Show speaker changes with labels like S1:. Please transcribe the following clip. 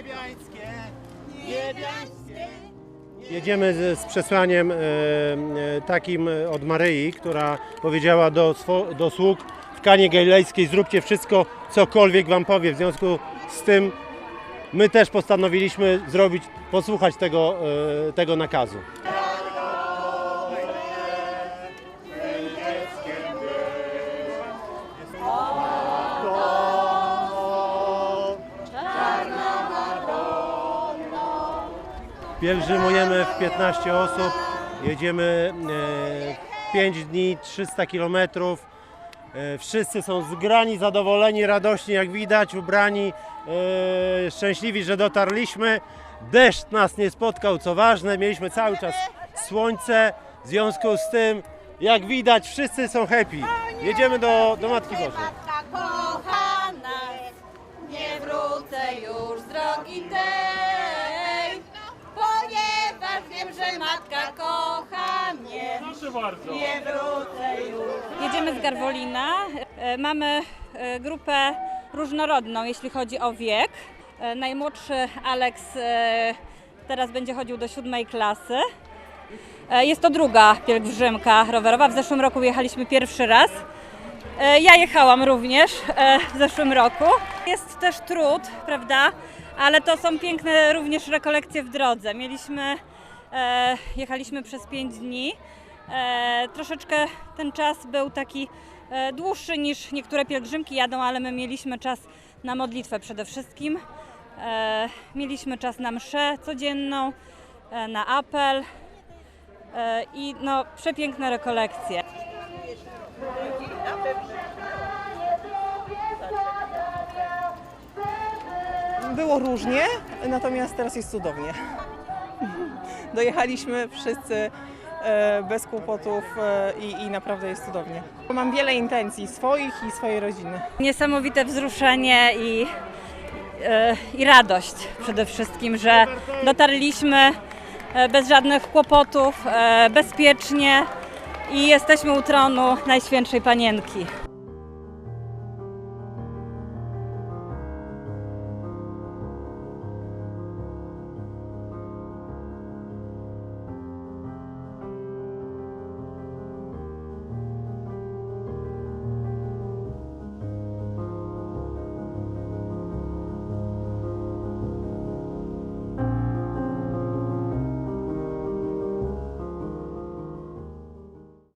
S1: Niebiańskie, niebiańskie.
S2: Jedziemy z, z przesłaniem e, e, takim od Maryi, która powiedziała do, swo, do sług w Kanie Galilejskiej zróbcie wszystko, cokolwiek wam powie. W związku z tym my też postanowiliśmy zrobić, posłuchać tego, e, tego nakazu. Pielgrzymujemy w 15 osób, jedziemy e, 5 dni, 300 kilometrów. E, Wszyscy są zgrani, zadowoleni, radośni, jak widać, ubrani, e, szczęśliwi, że dotarliśmy. Deszcz nas nie spotkał, co ważne, mieliśmy cały czas słońce. W związku z tym, jak widać, wszyscy są happy. Jedziemy do, do Matki Bożej.
S3: Matka kocha nas, nie wrócę już z drogi tej,
S4: Proszę bardzo.
S3: Nie wrócę już.
S5: Jedziemy z Garwolina. E, Mamy e, grupę różnorodną, jeśli chodzi o wiek. E, Najmłodszy Alex e, teraz będzie chodził do siódmej klasy. Jest to druga pielgrzymka rowerowa. W zeszłym roku jechaliśmy pierwszy raz. Ja jechałam również w zeszłym roku. Jest też trud, prawda? Ale to są piękne również rekolekcje w drodze. Mieliśmy, jechaliśmy przez 5 dni. E, troszeczkę ten czas był taki e, dłuższy niż niektóre pielgrzymki jadą, ale my mieliśmy czas na modlitwę przede wszystkim. E, mieliśmy czas na mszę codzienną, e, na apel e, i no, przepiękne rekolekcje.
S6: Było różnie, natomiast teraz jest cudownie. Dojechaliśmy wszyscy bez kłopotów e, i, i naprawdę jest cudownie. Mam wiele intencji swoich i swojej rodziny.
S5: Niesamowite wzruszenie i, e, i radość przede wszystkim, że dotarliśmy e, bez żadnych kłopotów, e, bezpiecznie i jesteśmy u tronu Najświętszej Panienki.